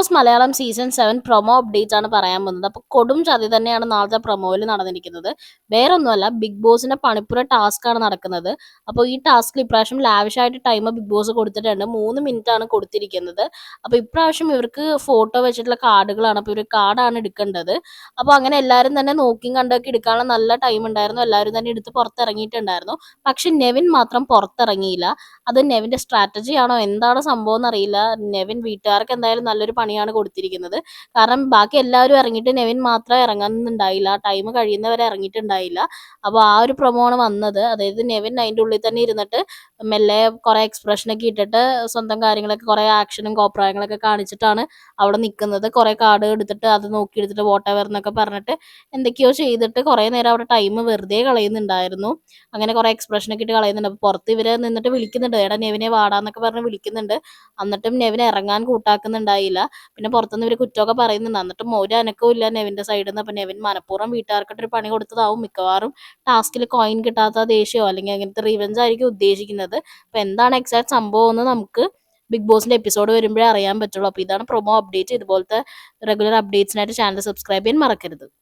Boss Malayalam season seven promo update ആണ് പറയാൻ പോകുന്നത്. അപ്പോൾ കൊടും ചതി തന്നെയാണ് നാളത്തെ പ്രൊമോയിൽ നടന്നിരിക്കുന്നത്. വേറെ ഒന്നുമല്ല ബിഗ് ബോസിന്റെ പണിപ്പുര ടാസ്ക് ആണ് നടക്കുന്നത്. അപ്പോൾ ഈ ടാസ്കിൽ ഇപ്രാവശ്യം ലാവിഷായിട്ട് ടൈം ബിഗ് ബോസ് കൊടുത്തിട്ടുണ്ട്. മൂന്ന് മിനിറ്റ് ആണ് കൊടുത്തിരിക്കുന്നത്. അപ്പോൾ ഇപ്രാവശ്യം ഇവർക്ക് ഫോട്ടോ വെച്ചിട്ടുള്ള കാർഡുകളാണ് അപ്പോൾ ഇവർ കാർഡാണ് എടുക്കേണ്ടത്. അപ്പോൾ അങ്ങനെ എല്ലാവരും തന്നെ നോക്കിയും കണ്ടൊക്കെ എടുക്കാനുള്ള നല്ല ടൈം ഉണ്ടായിരുന്നു. എല്ലാവരും തന്നെ എടുത്ത് പുറത്തിറങ്ങിയിട്ടുണ്ടായിരുന്നു. പക്ഷെ നെവിൻ മാത്രം പുറത്തിറങ്ങിയില്ല. അത് നെവിന്റെ സ്ട്രാറ്റജി ആണോ? എന്താണ് സംഭവം എന്നറിയില്ല. നെവിൻ വീട്ടുകാർക്ക് എന്തായാലും നല്ലൊരു പണിയാണ് കൊടുത്തിരിക്കുന്നത്. കാരണം ബാക്കി എല്ലാവരും ഇറങ്ങിയിട്ട് നെവിൻ മാത്രം ഇറങ്ങുന്നുണ്ടായില്ല. ടൈം കഴിയുന്നവരെ ഇറങ്ങിയിട്ടുണ്ടായില്ല. അപ്പോൾ ആ ഒരു പ്രൊമോ ആണ് വന്നത്. അതായത് നെവിൻ അതിന്റെ ഉള്ളിൽ തന്നെ ഇരുന്നിട്ട് മെല്ലെ കുറേ എക്സ്പ്രഷനൊക്കെ ഇട്ടിട്ട് സ്വന്തം കാര്യങ്ങളൊക്കെ കുറേ ആക്ഷനും കോപ്രായങ്ങളൊക്കെ കാണിച്ചിട്ടാണ് അവിടെ നിൽക്കുന്നത് കുറേ കാർഡ് എടുത്തിട്ട് അത് നോക്കി എടുത്തിട്ട് വോട്ടെവർ എന്നൊക്കെ പറഞ്ഞിട്ട് എന്തൊക്കെയോ ചെയ്തിട്ട് കുറേ നേരം അവിടെ ടൈം വെറുതെ കളയുന്നുണ്ടായിരുന്നു. അങ്ങനെ കുറേ എക്സ്പ്രഷനൊക്കെ ഇട്ട് കളയുന്നുണ്ട്. അപ്പോൾ പുറത്ത് ഇവരെ നിന്നിട്ട് വിളിക്കുന്നുണ്ട്. എടാ നെവിനെ വാടാന്നൊക്കെ പറഞ്ഞ് വിളിക്കുന്നുണ്ട്. എന്നിട്ടും നെവിനെ ഇറങ്ങാൻ കൂട്ടാക്കുന്നുണ്ടായില്ല. പിന്നെ പുറത്തുനിന്ന് ഇവർ കുറ്റമൊക്കെ പറയുന്നുണ്ട്. എന്നിട്ടും ഒരു അനക്കവും ഇല്ല നെവിന്റെ സൈഡിൽ നിന്ന് അപ്പം നെവിൻ മനഃപൂർവം വീട്ടുകാർക്കിട്ട് ഒരു പണി കൊടുത്തതാവും. മിക്കവാറും ടാസ്കിൽ കോയിൻ കിട്ടാത്ത ദേഷ്യമോ അല്ലെങ്കിൽ അങ്ങനത്തെ റിവെഞ്ച് ആയിരിക്കും ഉദ്ദേശിക്കുന്നത്. അപ്പം എന്താണ് എക്സാക്ട് സംഭവം എന്ന് നമുക്ക് ബിഗ് ബോസിന്റെ എപ്പിസോഡ് വരുമ്പോഴേ അറിയാൻ പറ്റുള്ളൂ. അപ്പോൾ ഇതാണ് പ്രൊമോ അപ്ഡേറ്റ് ഇതുപോലത്തെ റെഗുലർ അപ്ഡേറ്റ്സിനായിട്ട് ചാനൽ സബ്സ്ക്രൈബ് ചെയ്യാൻ മറക്കരുത്.